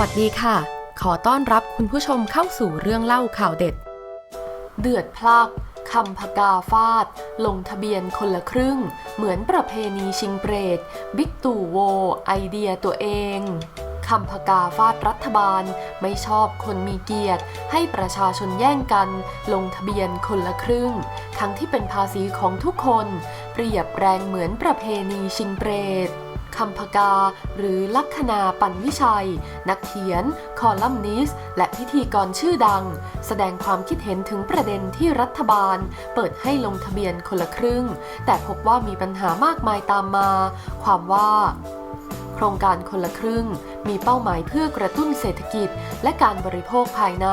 วัสดีค่ะ ขอต้อนรับคุณผู้ชมเข้าสู่เรื่องเล่าข่าวเด็ด เดือดพลักคำพกาฟาด ลงทะเบียนคนละครึ่ง เหมือนประเพณีชิงเปรต บิ๊กตู่โว ไอเดียตัวเองคำพกาฟาดรัฐบาล ไม่ชอบคนมีเกียรติ ให้ประชาชนแย่งกัน ลงทะเบียนคนละครึ่ง ทั้งที่เป็นภาษีของทุกคน เปรียบแรงเหมือนประเพณีชิงเปรต คำพกา หรือลัคนาปันวิชัย นักเขียน คอลัมนิสต์และพิธีกรชื่อดัง แสดงความคิดเห็นถึงประเด็นที่รัฐบาล เปิดให้ลงทะเบียนคนละครึ่ง แต่พบว่ามีปัญหามากมายตามมา ความว่า ครงการคนละครึ่ง มีเป้าหมายเพื่อกระตุ้นเศรษฐกิจ และการบริโภคภายใน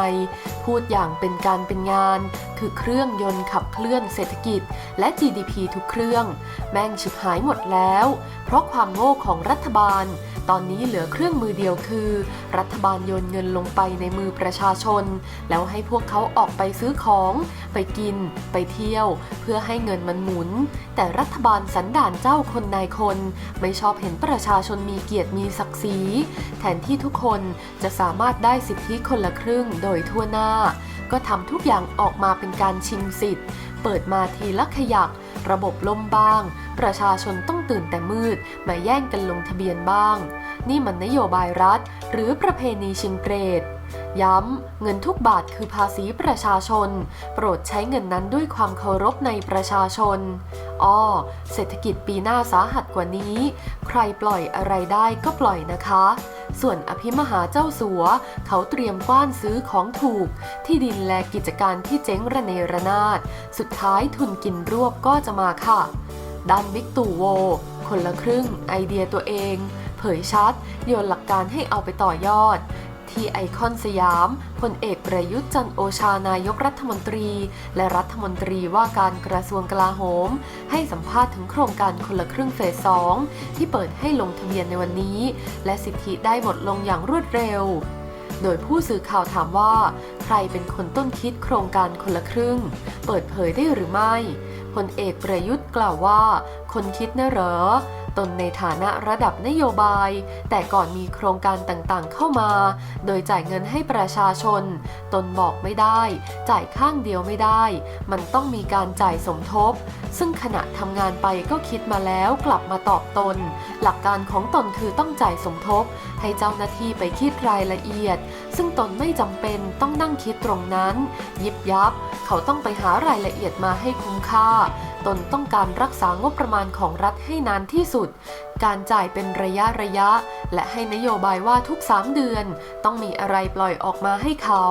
พูดอย่างเป็นการเป็นงาน คือเครื่องยนต์ขับเคลื่อนเศรษฐกิจ และ GDP ทุกเครื่อง แม่งฉิบหายหมดแล้ว เพราะความโง่ของรัฐบาล ตอนนี้เหลือเครื่องมือเดียวคือ รัฐบาลโยนเงินลงไปในมือประชาชน แล้วให้พวกเขาออกไปซื้อของ ไปกิน ไปเที่ยว เพื่อให้เงินมันหมุน แต่รัฐบาลสันดานเจ้าคนนายคน ไม่ชอบเห็นประชาชนมีเกียรติมีศักดิ์ศรีแทนที่ทุกคนจะสามารถได้สิทธิคนละครึ่งโดยทั่วหน้า ก็ทำทุกอย่างออกมาเป็นการชิงสิทธิ์ เปิดมาทีละขยักระบบล่มบ้าง ประชาชนต้องตื่นแต่มืด มาแย่งกันลงทะเบียนบ้าง นี่มันนโยบายรัฐ หรือประเพณีชิงเกรด ย้ำ เงินทุกบาทคือภาษีประชาชน โปรดใช้เงินนั้นด้วยความเคารพในประชาชน อ้อ เศรษฐกิจปีหน้าสาหัสกว่านี้ ใครปล่อยอะไรได้ก็ปล่อยนะคะ ส่วนอภิมหาเจ้าสัว เขาเตรียมกว้านซื้อของถูก ที่ดินและกิจการที่เจ๊งระเนระนาด สุดท้ายทุนกินรวบก็จะมาค่ะด้านบิ๊กตู่โว คนละครึ่งไอเดียตัวเอง เผยชัด โยนหลักการให้เอาไปต่อยอด ที่ไอคอนสยามพลเอกประยุทธ์จันโอชานายกรัฐมนตรี และรัฐมนตรีว่าการกระทรวงกลาโหม ให้สัมภาษณ์ถึงโครงการคนละครึ่งเฟสสองที่เปิดให้ลงทะเบียนในวันนี้ และสิทธิได้หมดลงอย่างรวดเร็ว โดยผู้สื่อข่าวถามว่า ใครเป็นคนต้นคิดโครงการคนละครึ่ง เปิดเผยได้หรือไม่พลเอกประยุทธ์กล่าวว่า คนคิดนะเหรอ ตนในฐานะระดับนโยบาย แต่ก่อนมีโครงการต่างๆ เข้ามา โดยจ่ายเงินให้ประชาชน ตนบอกไม่ได้ จ่ายข้างเดียวไม่ได้ มันต้องมีการจ่ายสมทบ ซึ่งขณะทำงานไปก็คิดมาแล้วกลับมาตอบตน หลักการของตนคือต้องจ่ายสมทบ ให้เจ้าหน้าที่ไปคิดรายละเอียด ซึ่งตนไม่จำเป็นต้องนั่งคิดตรงนั้น ยิบยับ เขาต้องไปหารายละเอียดมาให้คุ้มค่า ตนต้องการรักษางบประมาณของรัฐให้นานที่สุดสุด การจ่ายเป็นระยะระยะ และให้นโยบายว่าทุก 3 เดือน ต้องมีอะไรปล่อยออกมาให้เขา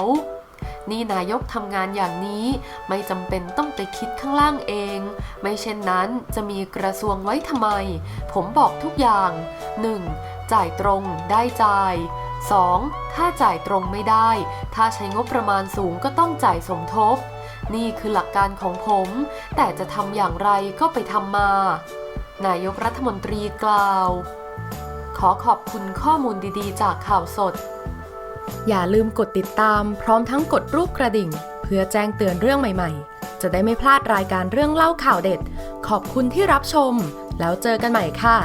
นี่นายกทำงานอย่างนี้ ไม่จำเป็นต้องไปคิดข้างล่างเอง ไม่เช่นนั้นจะมีกระทรวงไว้ทำไม ผมบอกทุกอย่าง 1. จ่ายตรงได้จ่าย 2. ถ้าจ่ายตรงไม่ได้ ถ้าใช้งบประมาณสูงก็ต้องจ่ายสมทบ นี่คือหลักการของผม แต่จะทำอย่างไรก็ไปทำมา นายกรัฐมนตรีกล่าว ขอขอบคุณข้อมูลดีๆ จากข่าวสด อย่าลืมกดติดตามพร้อมทั้งกดรูปกระดิ่ง เพื่อแจ้งเตือนเรื่องใหม่ๆ จะได้ไม่พลาดรายการเรื่องเล่าข่าวเด็ด ขอบคุณที่รับชม แล้วเจอกันใหม่ค่ะ